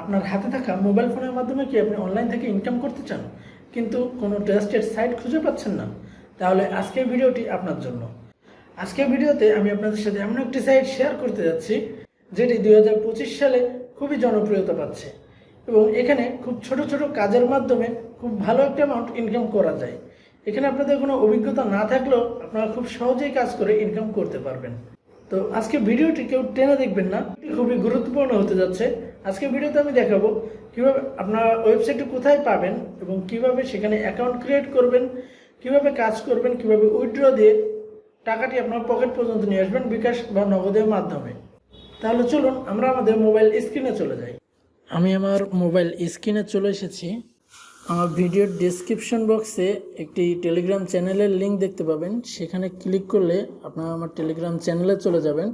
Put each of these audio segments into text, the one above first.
আপনার হাতে থাকা মোবাইল ফোনের মাধ্যমে কি আপনি অনলাইন থেকে ইনকাম করতে চান? কিন্তু কোনো ট্রাস্টেড সাইট খুঁজে পাচ্ছেন না। তাহলে আজকের ভিডিওটি আপনার জন্য। আজকের ভিডিওতে আমি আপনাদের সাথে এমন একটি সাইট শেয়ার করতে যাচ্ছি, যেটি দু হাজার পঁচিশ সালে খুবই জনপ্রিয়তা পাচ্ছে এবং এখানে খুব ছোট ছোট কাজের মাধ্যমে খুব ভালো একটা অ্যামাউন্ট ইনকাম করা যায়। এখানে আপনাদের কোনো অভিজ্ঞতা না থাকলেও আপনারা খুব সহজেই কাজ করে ইনকাম করতে পারবেন। তো আজকে ভিডিওটি কেউ টেনে দেখবেন না খুবই গুরুত্বপূর্ণ হতে যাচ্ছে। আজকে ভিডিওতে আমি দেখাবো কীভাবে আপনারা ওয়েবসাইটটি কোথায় পাবেন এবং কীভাবে সেখানে অ্যাকাউন্ট ক্রিয়েট করবেন, কীভাবে কাজ করবেন, কীভাবে উইথড্র দিয়ে টাকাটি আপনার পকেট পর্যন্ত নিয়ে আসবেন বিকাশ বা নগদের মাধ্যমে। তাহলে চলুন আমরা আমাদের মোবাইল স্ক্রিনে চলে যাই। আমি আমার মোবাইল স্ক্রিনে চলে এসেছি। আমার ভিডিওর ডেসক্রিপশন বক্সে একটি টেলিগ্রাম চ্যানেলের লিঙ্ক দেখতে পাবেন। সেখানে ক্লিক করলে আপনারা আমার টেলিগ্রাম চ্যানেলে চলে যাবেন।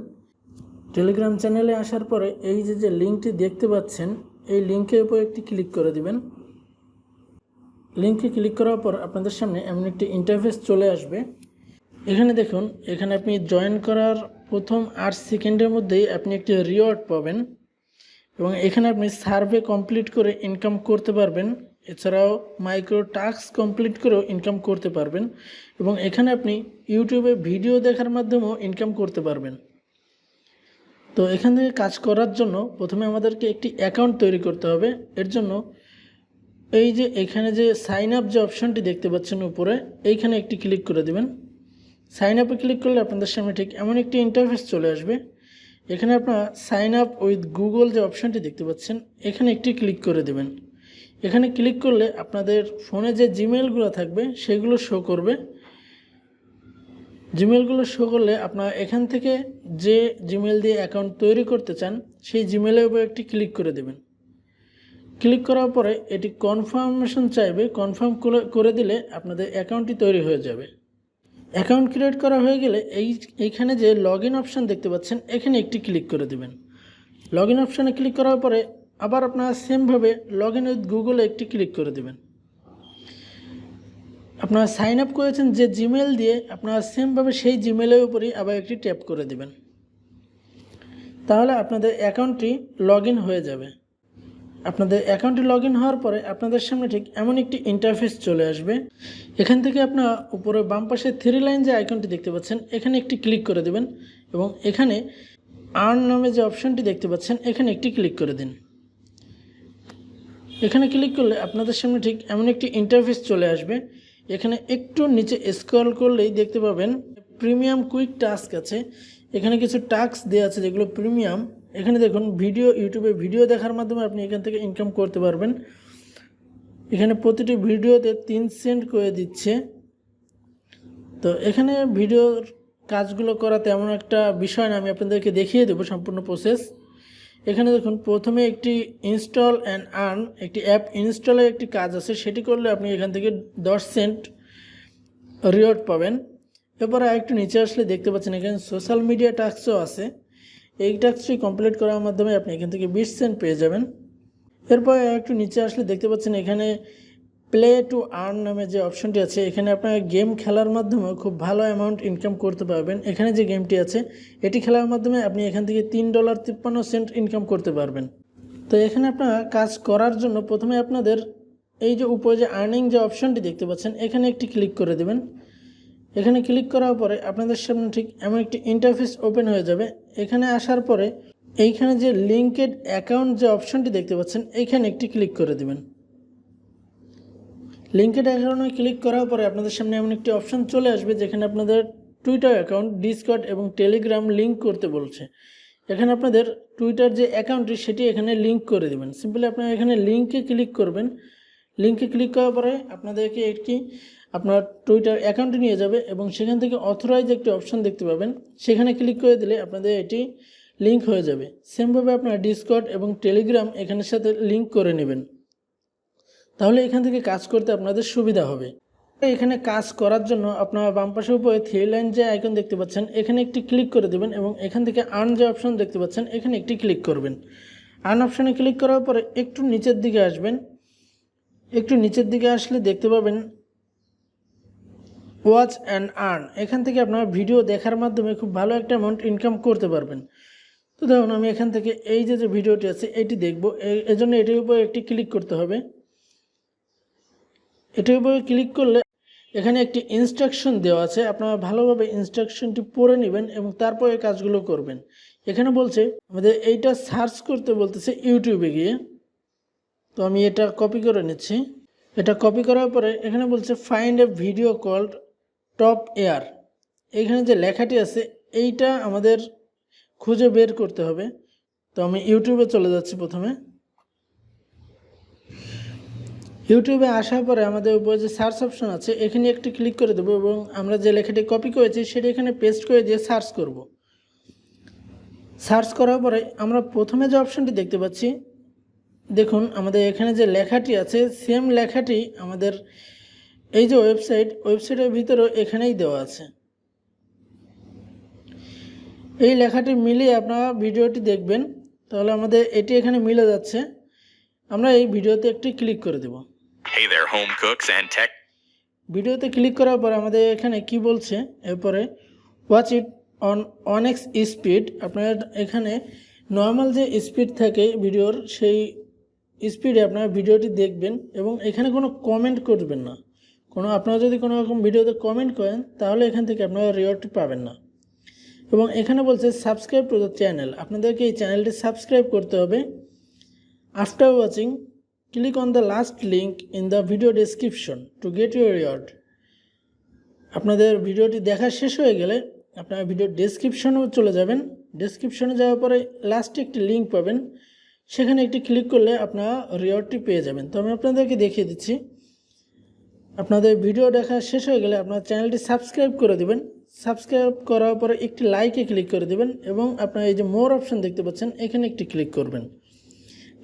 টেলিগ্রাম চ্যানেলে আসার পরে এই যে যে লিঙ্কটি দেখতে পাচ্ছেন, এই লিঙ্কের উপর একটি ক্লিক করে দিবেন। লিঙ্কে ক্লিক করার পর আপনাদের সামনে এমন একটি ইন্টারফেস চলে আসবে। এখানে দেখুন, এখানে আপনি জয়েন করার প্রথম আট সেকেন্ডের মধ্যেই আপনি একটি রিওয়ার্ড পাবেন এবং এখানে আপনি সার্ভে কমপ্লিট করে ইনকাম করতে পারবেন। এছাড়াও মাইক্রো টাস্ক কমপ্লিট করেও ইনকাম করতে পারবেন এবং এখানে আপনি ইউটিউবে ভিডিও দেখার মাধ্যমেও ইনকাম করতে পারবেন। তো এখান থেকে কাজ করার জন্য প্রথমে আমাদেরকে একটি অ্যাকাউন্ট তৈরি করতে হবে। এর জন্য এই যে এখানে যে সাইন আপ যে অপশনটি দেখতে পাচ্ছেন উপরে, এইখানে একটি ক্লিক করে দেবেন। সাইন আপে ক্লিক করলে আপনাদের সামনে ঠিক এমন একটি ইন্টারফেস চলে আসবে। এখানে আপনারা সাইন আপ উইথ গুগল যে অপশনটি দেখতে পাচ্ছেন, এখানে একটি ক্লিক করে দেবেন। এখানে ক্লিক করলে আপনাদের ফোনে যে জিমেলগুলো থাকবে, সেগুলো শো করবে। জিমেলগুলো শো করলে আপনারা এখান থেকে যে জিমেল দিয়ে অ্যাকাউন্ট তৈরি করতে চান, সেই জিমেলের উপর একটি ক্লিক করে দেবেন। ক্লিক করার পরে এটি কনফার্মেশন চাইবে কনফার্ম করে দিলে আপনাদের অ্যাকাউন্টটি তৈরি হয়ে যাবে। অ্যাকাউন্ট ক্রিয়েট করা হয়ে গেলে এই, এইখানে যে লগ ইন অপশান দেখতে পাচ্ছেন, এখানে একটি ক্লিক করে দেবেন। লগ ইন অপশানে ক্লিক করার পরে আবার আপনারা সেমভাবে লগ ইন উইথ গুগলে একটি ক্লিক করে দেবেন। আপনারা সাইন আপ করেছেন যে জিমেল দিয়ে আপনারা সেমভাবে সেই জিমেলের উপরেই আবার একটি ট্যাপ করে দেবেন। তাহলে আপনাদের অ্যাকাউন্টটি লগ হয়ে যাবে। আপনাদের অ্যাকাউন্টে লগ হওয়ার পরে আপনাদের সামনে ঠিক এমন একটি ইন্টারফেস চলে আসবে। এখান থেকে আপনারা উপরে বাম পাশে থ্রি লাইন যে আইকনটি দেখতে পাচ্ছেন। এখানে একটি ক্লিক করে দেবেন এবং এখানে আর্ন নামে যে অপশনটি দেখতে পাচ্ছেন, এখানে একটি ক্লিক করে দিন। এখানে ক্লিক করলে আপনাদের সামনে ঠিক এমন একটি ইন্টারফেস চলে আসবে। এখানে একটু নিচে স্ক্রল করলেই দেখতে পাবেন প্রিমিয়াম কুইক টাস্ক আছে। এখানে কিছু টাস্ক দেওয়া আছে যেগুলো প্রিমিয়াম এখানে দেখুন ভিডিও ইউটিউবে ভিডিও দেখার মাধ্যমে আপনি এখান থেকে ইনকাম করতে পারবেন। এখানে প্রতিটি ভিডিওতে তিন সেন্ট করে দিচ্ছে। তো এখানে ভিডিওর কাজগুলো করা তেমন একটা বিষয় না, আমি আপনাদেরকে দেখিয়ে দেবো সম্পূর্ণ প্রসেস এখানে দেখুন, প্রথমে একটি ইনস্টল অ্যান্ড আর্ন একটি অ্যাপ ইনস্টলের একটি কাজ আছে, সেটি করলে আপনি এখান থেকে দশ সেন্ট রিওয়ার্ড পাবেন। এরপরে আরেকটু নিচে আসলে দেখতে পাচ্ছেন, এখানে সোশ্যাল মিডিয়া টাস্কও আছে। এই টাস্কটি কমপ্লিট করার মাধ্যমে আপনি এখান থেকে বিশ সেন্ট পেয়ে যাবেন। এরপরে একটু নিচে আসলে দেখতে পাচ্ছেন, এখানে প্লে টু আর্ন নামে যে অপশনটি আছে, এখানে আপনার গেম খেলার মাধ্যমে খুব ভালো অ্যামাউন্ট ইনকাম করতে পারবেন। এখানে যে গেমটি আছে, এটি খেলার মাধ্যমে আপনি এখান থেকে তিন ডলার তিপ্পান্ন সেন্ট ইনকাম করতে পারবেন। তো এখানে আপনারা কাজ করার জন্য প্রথমে আপনাদের এই যে উপরে যে আর্নিং যে অপশনটি দেখতে পাচ্ছেন, এখানে একটি ক্লিক করে দেবেন। এখানে ক্লিক করার পরে আপনাদের সামনে ঠিক এমন একটি ইন্টারফেস ওপেন হয়ে যাবে। এখানে আসার পরে এইখানে যে লিঙ্কেড অ্যাকাউন্ট যে অপশনটি দেখতে পাচ্ছেন এইখানে একটি ক্লিক করে দেবেন। লিঙ্কেড অ্যাকাউন্টে ক্লিক করার পরে আপনাদের সামনে এমন একটি অপশন চলে আসবে যেখানে আপনাদের টুইটার অ্যাকাউন্ট ডিসকট এবং টেলিগ্রাম লিঙ্ক করতে বলছে। এখানে আপনাদের টুইটার যে অ্যাকাউন্টটি সেটি এখানে লিঙ্ক করে দেবেন। সিম্পলি আপনারা এখানে লিঙ্কে ক্লিক করবেন। লিঙ্কে ক্লিক করার পরে আপনাদেরকে একটি আপনার টুইটার অ্যাকাউন্টে নিয়ে যাবে এবং সেখান থেকে অথরাইজ একটি অপশন দেখতে পাবেন। সেখানে ক্লিক করে দিলে আপনাদের এটি লিঙ্ক হয়ে যাবে। সেমভাবে আপনার ডিসকট এবং টেলিগ্রাম এখানের সাথে লিঙ্ক করে নেবেন। তাহলে এখান থেকে কাজ করতে আপনাদের সুবিধা হবে। এখানে কাজ করার জন্য আপনারা বাম পাশের উপরে থ্রি লাইন যে আইকন দেখতে পাচ্ছেন, এখানে একটি ক্লিক করে দেবেন এবং এখান থেকে আর্ন যে অপশন দেখতে পাচ্ছেন, এখানে একটি ক্লিক করবেন। আর্ন অপশানে ক্লিক করার পরে একটু নিচের দিকে আসবেন। একটু নিচের দিকে আসলে দেখতে পাবেন ওয়াচ অ্যান্ড আর্ন এখান থেকে আপনারা ভিডিও দেখার মাধ্যমে খুব ভালো একটা অ্যামাউন্ট ইনকাম করতে পারবেন। তো দেখুন, আমি এখান থেকে এই যে যে ভিডিওটি আছে, এটি দেখব। এজন্য এটির উপর একটি ক্লিক করতে হবে। এটির উপরে ক্লিক করলে এখানে একটি ইনস্ট্রাকশন দেওয়া আছে। আপনারা ভালোভাবে ইনস্ট্রাকশনটি পড়ে নেবেন এবং তারপর এই কাজগুলো করবেন। এখানে বলছে, আমাদের এইটা সার্চ করতে বলতেছে ইউটিউবে গিয়ে। তো আমি এটা কপি করে নিচ্ছি। এটা কপি করার পরে এখানে বলছে find a video call top air এখানে যে লেখাটি আছে, এইটা আমাদের খুঁজে বের করতে হবে। তো আমি ইউটিউবে চলে যাচ্ছি প্রথমে। ইউটিউবে আসার পরে আমাদের উপরে যে সার্চ অপশন আছে, এখানে একটি ক্লিক করে দেবো এবং আমরা যে লেখাটি কপি করেছি, সেটি এখানে পেস্ট করে দিয়ে সার্চ করব। সার্চ করার পরে আমরা প্রথমে যে অপশনটি দেখতে পাচ্ছি, দেখুন আমাদের এখানে যে লেখাটি আছে সেম লেখাটি আমাদের এই যে ওয়েবসাইট ওয়েবসাইটের ভিতরেও এখানেই দেওয়া আছে। এই লেখাটি মিলিয়ে আপনারা ভিডিওটি দেখবেন, তাহলে আমাদের এটি এখানে মিলে যাচ্ছে। আমরা এই ভিডিওতে একটি ক্লিক করে দেব। Hey there, home cooks and tech. ভিডিওতে ক্লিক করার পর আমাদের এখানে কি বলছে? এরপরে watch it on on x speed আপনার এখানে নর্মাল যে স্পিড থাকে ভিডিওর সেই স্পিডে আপনারা ভিডিওটি দেখবেন এবং এখানে কোনো কমেন্ট করবেন না। কোনো আপনারা যদি কোনো রকম ভিডিওতে কমেন্ট করেন তাহলে এখান থেকে আপনারা রিওয়ার্ডটি পাবেন না। এবং এখানে বলছে সাবস্ক্রাইব টু দ্য চ্যানেল আপনাদেরকে এই চ্যানেলটি সাবস্ক্রাইব করতে হবে। After watching click on the last link in the video description to get your reward আপনাদের ভিডিওটি দেখা শেষ হয়ে গেলে আপনারা ভিডিও ডেসক্রিপশনেও চলে যাবেন। ডেসক্রিপশনে যাওয়ার পরে লাস্টে একটি লিঙ্ক পাবেন। সেখানে একটি ক্লিক করলে আপনারা রিওয়ার্ডটি পেয়ে যাবেন। তো আমি আপনাদেরকে দেখিয়ে দিচ্ছি। আপনাদের ভিডিও দেখা শেষ হয়ে গেলে আপনার চ্যানেলটি সাবস্ক্রাইব করে দিবেন। সাবস্ক্রাইব করার পরে একটি লাইকে ক্লিক করে দিবেন এবং আপনার এই যে মোর অপশন দেখতে পাচ্ছেন, এখানে একটি ক্লিক করবেন।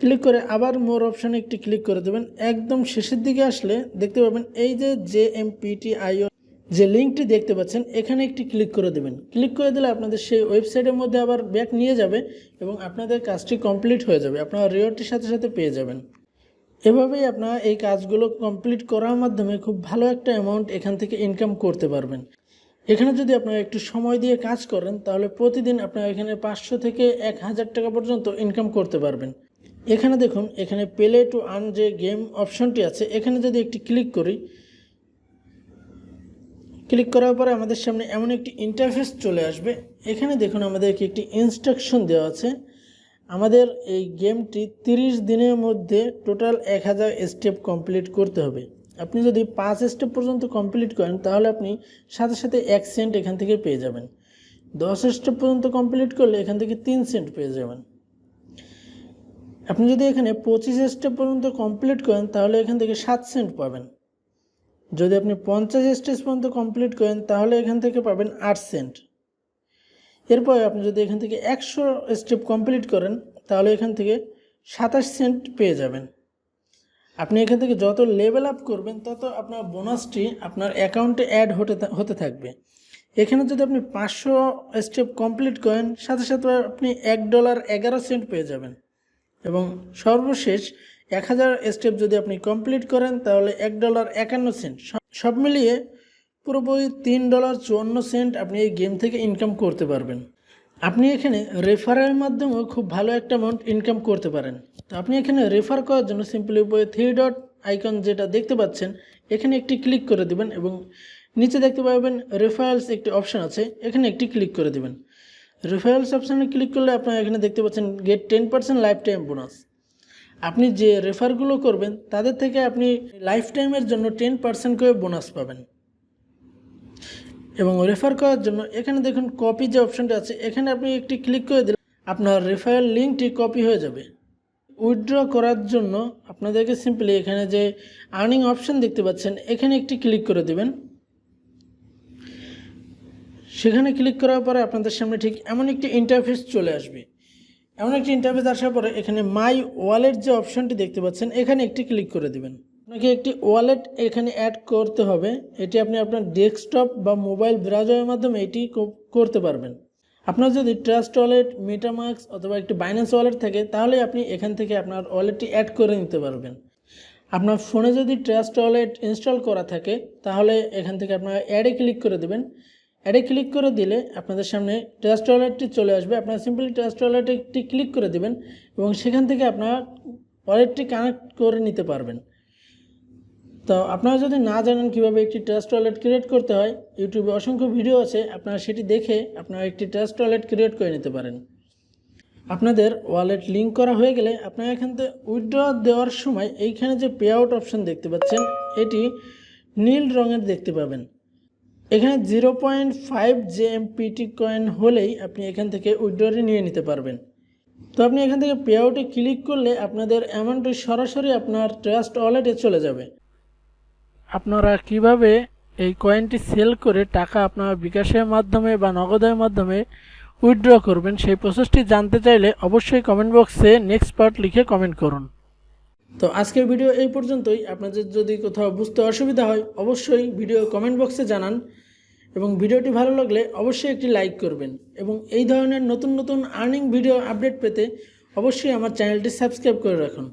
ক্লিক করে আবার মোর অপশানে একটি ক্লিক করে দেবেন। একদম শেষের দিকে আসলে দেখতে পাবেন এই যে জে এম পিটি আইও যে লিঙ্কটি দেখতে পাচ্ছেন, এখানে একটি ক্লিক করে দেবেন। ক্লিক করে দিলে আপনাদের সেই ওয়েবসাইটের মধ্যে আবার ব্যাক নিয়ে যাবে এবং আপনাদের কাজটি কমপ্লিট হয়ে যাবে, আপনারা রিওয়ার্ডটির সাথে সাথে পেয়ে যাবেন। এভাবেই আপনারা এই কাজগুলো কমপ্লিট করার মাধ্যমে খুব ভালো একটা অ্যামাউন্ট এখান থেকে ইনকাম করতে পারবেন। এখানে যদি আপনারা একটু সময় দিয়ে কাজ করেন, তাহলে প্রতিদিন আপনারা এখানে পাঁচশো থেকে এক হাজার টাকা পর্যন্ত ইনকাম করতে পারবেন। এখানে দেখুন, এখানে প্লে টু আর্ন যে গেম অপশনটি আছে, এখানে যদি একটি ক্লিক করি ক্লিক করার পরে আমাদের সামনে এমন একটি ইন্টারফেস চলে আসবে। এখানে দেখুন, আমাদেরকে একটি ইনস্ট্রাকশন দেওয়া আছে। আমাদের এই গেমটি তিরিশ দিনের মধ্যে টোটাল এক হাজার স্টেপ কমপ্লিট করতে হবে। আপনি যদি পাঁচ স্টেপ পর্যন্ত কমপ্লিট করেন, তাহলে আপনি সাথে সাথে এক সেন্ট এখান থেকে পেয়ে যাবেন। দশ স্টেপ পর্যন্ত কমপ্লিট করলে এখান থেকে তিন সেন্ট পেয়ে যাবেন। আপনি যদি এখানে পঁচিশ স্টেপ পর্যন্ত কমপ্লিট করেন, তাহলে এখান থেকে সাত সেন্ট পাবেন। যদি আপনি পঞ্চাশ স্টেজ পর্যন্ত কমপ্লিট করেন, তাহলে এখান থেকে পাবেন আট সেন্ট এরপরে আপনি যদি এখান থেকে একশো স্টেপ কমপ্লিট করেন, তাহলে এখান থেকে সাতাশ সেন্ট পেয়ে যাবেন। আপনি এখান থেকে যত লেভেল আপ করবেন, তত আপনার বোনাসটি আপনার অ্যাকাউন্টে অ্যাড হতে হতে থাকবে। এখানে যদি আপনি পাঁচশো স্টেপ কমপ্লিট করেন, সাথে সাথে আপনি এক ডলার এগারো সেন্ট পেয়ে যাবেন। এবং সর্বশেষ এক হাজার স্টেপ যদি আপনি কমপ্লিট করেন, তাহলে এক ডলার একান্ন সেন্ট সব- মিলিয়ে পুরোপুরি তিন ডলার চুয়ান্ন সেন্ট আপনি এই গেম থেকে ইনকাম করতে পারবেন। আপনি এখানে রেফারের মাধ্যমেও খুব ভালো একটা অ্যামাউন্ট ইনকাম করতে পারেন। তো আপনি এখানে রেফার করার জন্য সিম্পলি উপরে থ্রি ডট আইকন যেটা দেখতে পাচ্ছেন, এখানে একটি ক্লিক করে দিবেন এবং নিচে দেখতে পাবেন রেফারেলস একটি অপশান আছে, এখানে একটি ক্লিক করে দিবেন। রেফারেলস অপশানে ক্লিক করলে আপনারা এখানে দেখতে পাচ্ছেন get ten percent lifetime bonus আপনি যে রেফারগুলো করবেন, তাদের থেকে আপনি লাইফ টাইমের জন্য টেন পার্সেন্ট করে বোনাস পাবেন। এবং রেফার করার জন্য এখানে দেখুন কপি যে অপশনটা আছে, এখানে আপনি একটি ক্লিক করে দিলে আপনার রেফারেল লিঙ্কটি কপি হয়ে যাবে। উইথড্র করার জন্য আপনাদেরকে সিম্পলি এখানে যে আর্নিং অপশান দেখতে পাচ্ছেন, এখানে একটি ক্লিক করে দেবেন। সেখানে ক্লিক করার পরে আপনাদের সামনে ঠিক এমন একটি ইন্টারফেস চলে আসবে। এমন একটি ইন্টারফেস আসার পরে এখানে মাই ওয়ালেট যে অপশনটি দেখতে পাচ্ছেন, এখানে একটি ক্লিক করে দেবেন। আপনাকে একটি ওয়ালেট এখানে অ্যাড করতে হবে। এটি আপনি আপনার ডেস্কটপ বা মোবাইল ব্রাউজারের মাধ্যমে এটি করতে পারবেন। আপনার যদি ট্রাস্ট ওয়ালেট মেটামার্কস অথবা একটি বাইন্যান্স ওয়ালেট থাকে, তাহলে আপনি এখান থেকে আপনার ওয়ালেটটি অ্যাড করে নিতে পারবেন। আপনার ফোনে যদি ট্রাস্ট ওয়ালেট ইনস্টল করা থাকে, তাহলে এখান থেকে আপনার অ্যাডে ক্লিক করে দেবেন। অ্যাডে ক্লিক করে দিলে আপনাদের সামনে ট্রাস্ট ওয়ালেটটি চলে আসবে। আপনারা সিম্পলি ট্রাস্ট ওয়ালেটে একটি ক্লিক করে দেবেন এবং সেখান থেকে আপনারা ওয়ালেটটি কানেক্ট করে নিতে পারবেন। তো আপনারা যদি না জানেন কীভাবে একটি ট্রাস্ট ওয়ালেট ক্রিয়েট করতে হয় ইউটিউবে অসংখ্য ভিডিও আছে, আপনারা সেটি দেখে আপনারা একটি ট্রাস্ট ওয়ালেট ক্রিয়েট করে নিতে পারেন। আপনাদের ওয়ালেট লিঙ্ক করা হয়ে গেলে আপনারা এখান থেকে উইথড্র দেওয়ার সময় এইখানে যে পে আউট অপশন দেখতে পাচ্ছেন, এটি নীল রঙের দেখতে পাবেন। এখানে zero point five J JMPT coin হলেই আপনি এখান থেকে উইথড্রটি নিয়ে নিতে পারবেন। তো আপনি এখান থেকে পে আউটে ক্লিক করলে আপনাদের অ্যামাউন্টটি সরাসরি আপনার ট্রাস্ট ওয়ালেটে চলে যাবে। আপনারা কীভাবে এই কয়েনটি সেল করে টাকা আপনার বিকাশের মাধ্যমে বা নগদের মাধ্যমে উইথড্র করবেন সেই প্রসেসটি জানতে চাইলে অবশ্যই কমেন্ট বক্সে নেক্সট পার্ট লিখে কমেন্ট করুন। তো আজকের ভিডিও এই পর্যন্তই। আপনাদের যদি কোথাও বুঝতে অসুবিধা হয়, অবশ্যই ভিডিও কমেন্ট বক্সে জানান এবং ভিডিওটি ভালো লাগলে অবশ্যই একটি লাইক করবেন এবং এই ধরনের নতুন নতুন আর্নিং ভিডিও আপডেট পেতে অবশ্যই আমার চ্যানেলটি সাবস্ক্রাইব করে রাখুন।